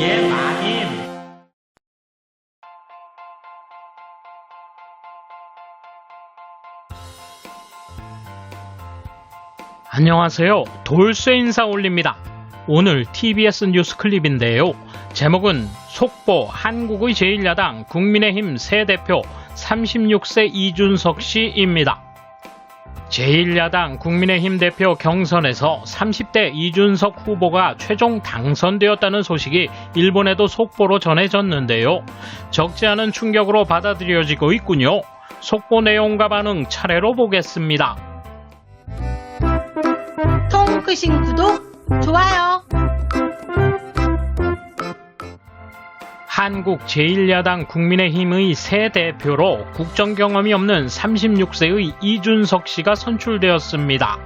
예. 안녕하세요. 돌쇠 인사 올립니다. 오늘 TBS 뉴스 클립인데요. 제목은 속보 한국의 제1야당 국민의힘 새 대표 36세 이준석 씨입니다. 제1야당 국민의힘 대표 경선에서 30대 이준석 후보가 최종 당선되었다는 소식이 일본에도 속보로 전해졌는데요. 적지 않은 충격으로 받아들여지고 있군요. 속보 내용과 반응 차례로 보겠습니다. 통크신 구독, 좋아요. 한국 제1야당 국민의힘의 새 대표로 국정 경험이 없는 36세의 이준석 씨가 선출되었습니다.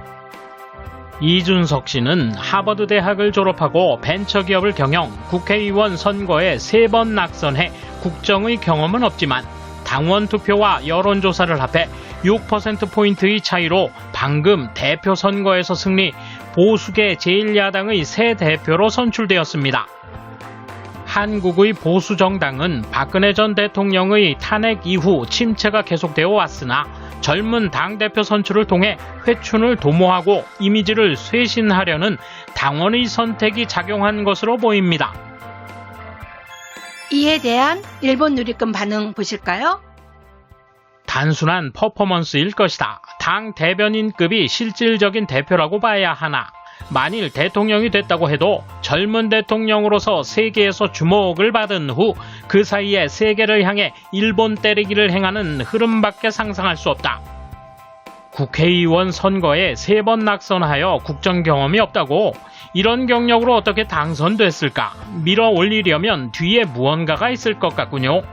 이준석 씨는 하버드 대학을 졸업하고 벤처기업을 경영, 국회의원 선거에 세 번 낙선해 국정의 경험은 없지만 당원 투표와 여론조사를 합해 6%포인트의 차이로 방금 대표 선거에서 승리, 보수계 제1야당의 새 대표로 선출되었습니다. 한국의 보수 정당은 박근혜 전 대통령의 탄핵 이후 침체가 계속되어 왔으나 젊은 당대표 선출을 통해 회춘을 도모하고 이미지를 쇄신하려는 당원의 선택이 작용한 것으로 보입니다. 이에 대한 일본 누리꾼 반응 보실까요? 단순한 퍼포먼스일 것이다. 당 대변인급이 실질적인 대표라고 봐야 하나. 만일 대통령이 됐다고 해도 젊은 대통령으로서 세계에서 주목을 받은 후 그 사이에 세계를 향해 일본 때리기를 행하는 흐름밖에 상상할 수 없다. 국회의원 선거에 세 번 낙선하여 국정 경험이 없다고 이런 경력으로 어떻게 당선됐을까? 밀어 올리려면 뒤에 무언가가 있을 것 같군요.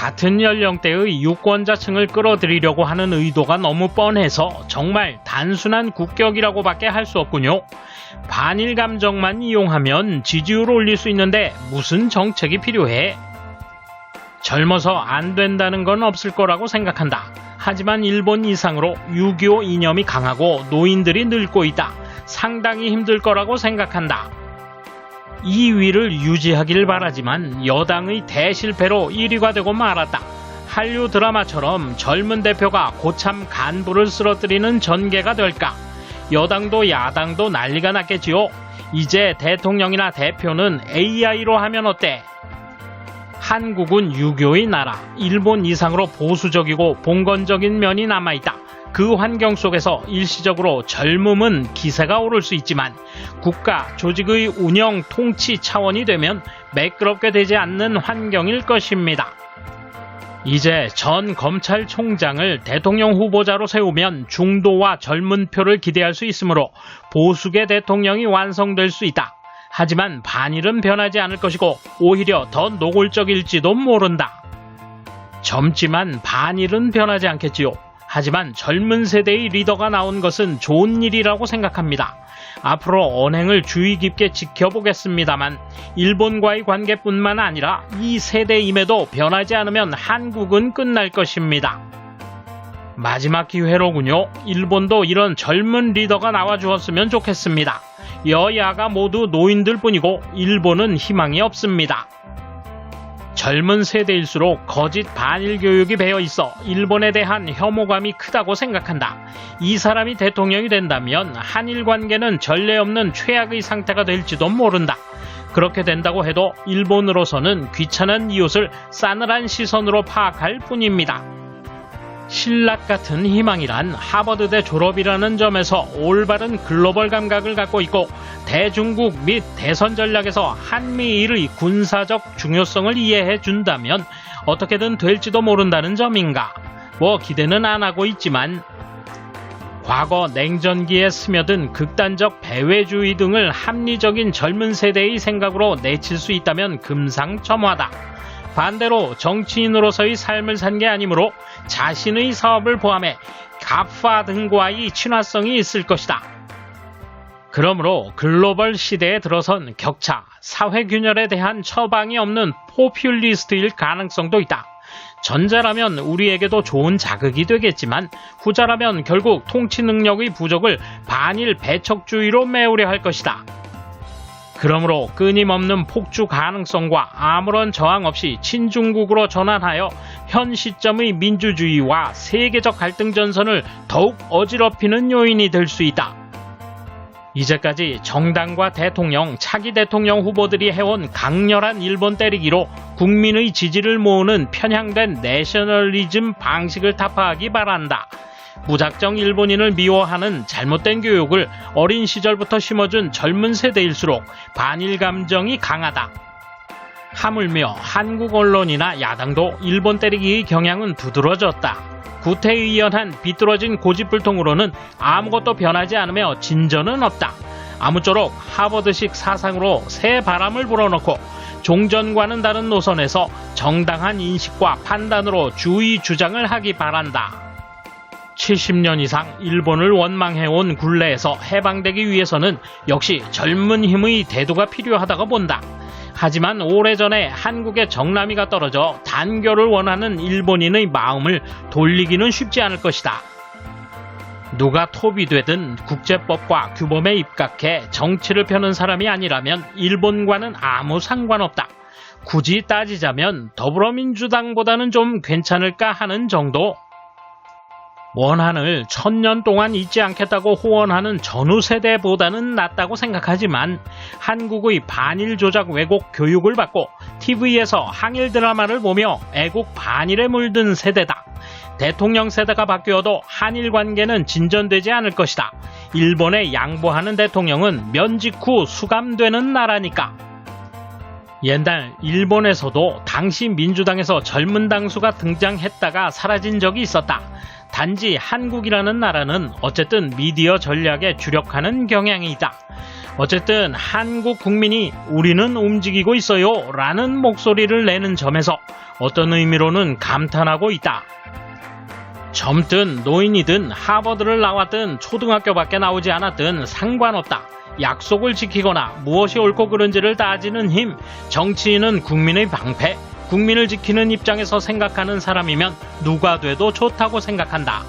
같은 연령대의 유권자층을 끌어들이려고 하는 의도가 너무 뻔해서 정말 단순한 국격이라고 밖에 할 수 없군요. 반일 감정만 이용하면 지지율을 올릴 수 있는데 무슨 정책이 필요해? 젊어서 안 된다는 건 없을 거라고 생각한다. 하지만 일본 이상으로 6.25 이념이 강하고 노인들이 늙고 있다. 상당히 힘들 거라고 생각한다. 2위를 유지하길 바라지만 여당의 대실패로 1위가 되고 말았다. 한류 드라마처럼 젊은 대표가 고참 간부를 쓰러뜨리는 전개가 될까? 여당도 야당도 난리가 났겠지요. 이제 대통령이나 대표는 AI로 하면 어때? 한국은 유교의 나라, 일본 이상으로 보수적이고 봉건적인 면이 남아있다. 그 환경 속에서 일시적으로 젊음은 기세가 오를 수 있지만 국가 조직의 운영 통치 차원이 되면 매끄럽게 되지 않는 환경일 것입니다. 이제 전 검찰총장을 대통령 후보자로 세우면 중도와 젊은 표를 기대할 수 있으므로 보수계 대통령이 완성될 수 있다. 하지만 반일은 변하지 않을 것이고 오히려 더 노골적일지도 모른다. 젊지만 반일은 변하지 않겠지요. 하지만 젊은 세대의 리더가 나온 것은 좋은 일이라고 생각합니다. 앞으로 언행을 주의 깊게 지켜보겠습니다만 일본과의 관계뿐만 아니라 이 세대임에도 변하지 않으면 한국은 끝날 것입니다. 마지막 기회로군요. 일본도 이런 젊은 리더가 나와 주었으면 좋겠습니다. 여야가 모두 노인들 뿐이고 일본은 희망이 없습니다. 젊은 세대일수록 거짓 반일 교육이 배어 있어 일본에 대한 혐오감이 크다고 생각한다. 이 사람이 대통령이 된다면 한일 관계는 전례 없는 최악의 상태가 될지도 모른다. 그렇게 된다고 해도 일본으로서는 귀찮은 이웃을 싸늘한 시선으로 파악할 뿐입니다. 신락 같은 희망이란 하버드대 졸업이라는 점에서 올바른 글로벌 감각을 갖고 있고 대중국 및 대선 전략에서 한미일의 군사적 중요성을 이해해 준다면 어떻게든 될지도 모른다는 점인가. 뭐 기대는 안 하고 있지만 과거 냉전기에 스며든 극단적 배회주의 등을 합리적인 젊은 세대의 생각으로 내칠 수 있다면 금상첨화다. 반대로 정치인으로서의 삶을 산 게 아니므로 자신의 사업을 포함해 갑파 등과의 친화성이 있을 것이다. 그러므로 글로벌 시대에 들어선 격차, 사회균열에 대한 처방이 없는 포퓰리스트일 가능성도 있다. 전자라면 우리에게도 좋은 자극이 되겠지만 후자라면 결국 통치 능력의 부족을 반일 배척주의로 메우려 할 것이다. 그러므로 끊임없는 폭주 가능성과 아무런 저항 없이 친중국으로 전환하여 현 시점의 민주주의와 세계적 갈등 전선을 더욱 어지럽히는 요인이 될 수 있다. 이제까지 정당과 대통령, 차기 대통령 후보들이 해온 강렬한 일본 때리기로 국민의 지지를 모으는 편향된 내셔널리즘 방식을 타파하기 바란다. 무작정 일본인을 미워하는 잘못된 교육을 어린 시절부터 심어준 젊은 세대일수록 반일 감정이 강하다. 하물며 한국 언론이나 야당도 일본 때리기의 경향은 두드러졌다. 구태의연한 비뚤어진 고집불통으로는 아무것도 변하지 않으며 진전은 없다. 아무쪼록 하버드식 사상으로 새 바람을 불어넣고 종전과는 다른 노선에서 정당한 인식과 판단으로 주의 주장을 하기 바란다. 70년 이상 일본을 원망해온 굴레에서 해방되기 위해서는 역시 젊은 힘의 대두가 필요하다고 본다. 하지만 오래전에 한국의 정남이가 떨어져 단결을 원하는 일본인의 마음을 돌리기는 쉽지 않을 것이다. 누가 톱이 되든 국제법과 규범에 입각해 정치를 펴는 사람이 아니라면 일본과는 아무 상관없다. 굳이 따지자면 더불어민주당보다는 좀 괜찮을까 하는 정도. 원한을 천년 동안 잊지 않겠다고 호언하는 전후 세대보다는 낫다고 생각하지만 한국의 반일 조작 왜곡 교육을 받고 TV에서 항일 드라마를 보며 애국 반일에 물든 세대다. 대통령 세대가 바뀌어도 한일 관계는 진전되지 않을 것이다. 일본에 양보하는 대통령은 면직 후 수감되는 나라니까. 옛날 일본에서도 당시 민주당에서 젊은 당수가 등장했다가 사라진 적이 있었다. 단지 한국이라는 나라는 어쨌든 미디어 전략에 주력하는 경향이 있다. 어쨌든 한국 국민이 우리는 움직이고 있어요 라는 목소리를 내는 점에서 어떤 의미로는 감탄하고 있다. 젊든 노인이든 하버드를 나왔든 초등학교밖에 나오지 않았든 상관없다. 약속을 지키거나 무엇이 옳고 그른지를 따지는 힘, 정치인은 국민의 방패, 국민을 지키는 입장에서 생각하는 사람이면 누가 돼도 좋다고 생각한다.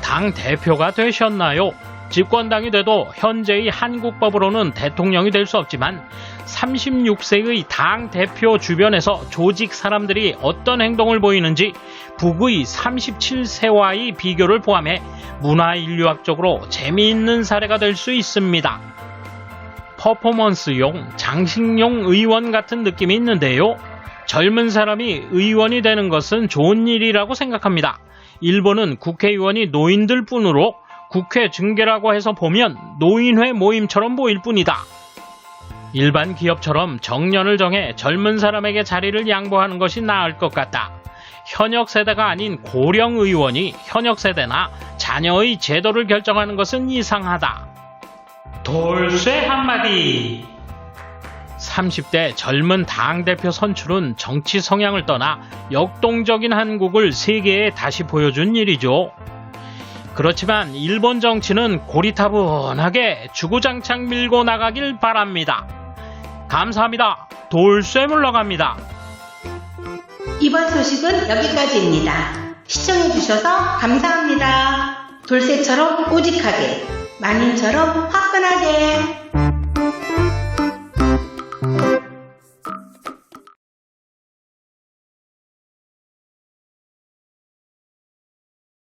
당 대표가 되셨나요? 집권당이 돼도 현재의 한국법으로는 대통령이 될 수 없지만 36세의 당 대표 주변에서 조직 사람들이 어떤 행동을 보이는지 북의 37세와의 비교를 포함해 문화인류학적으로 재미있는 사례가 될 수 있습니다. 퍼포먼스용, 장식용 의원 같은 느낌이 있는데요. 젊은 사람이 의원이 되는 것은 좋은 일이라고 생각합니다. 일본은 국회의원이 노인들 뿐으로 국회 증계라고 해서 보면 노인회 모임처럼 보일 뿐이다. 일반 기업처럼 정년을 정해 젊은 사람에게 자리를 양보하는 것이 나을 것 같다. 현역 세대가 아닌 고령 의원이 현역 세대나 자녀의 제도를 결정하는 것은 이상하다. 돌쇠 한마디. 30대 젊은 당대표 선출은 정치 성향을 떠나 역동적인 한국을 세계에 다시 보여준 일이죠. 그렇지만 일본 정치는 고리타분하게 주구장창 밀고 나가길 바랍니다. 감사합니다. 돌쇠 물러갑니다. 이번 소식은 여기까지입니다. 시청해주셔서 감사합니다. 돌쇠처럼 오직하게, 마님처럼 화끈하게.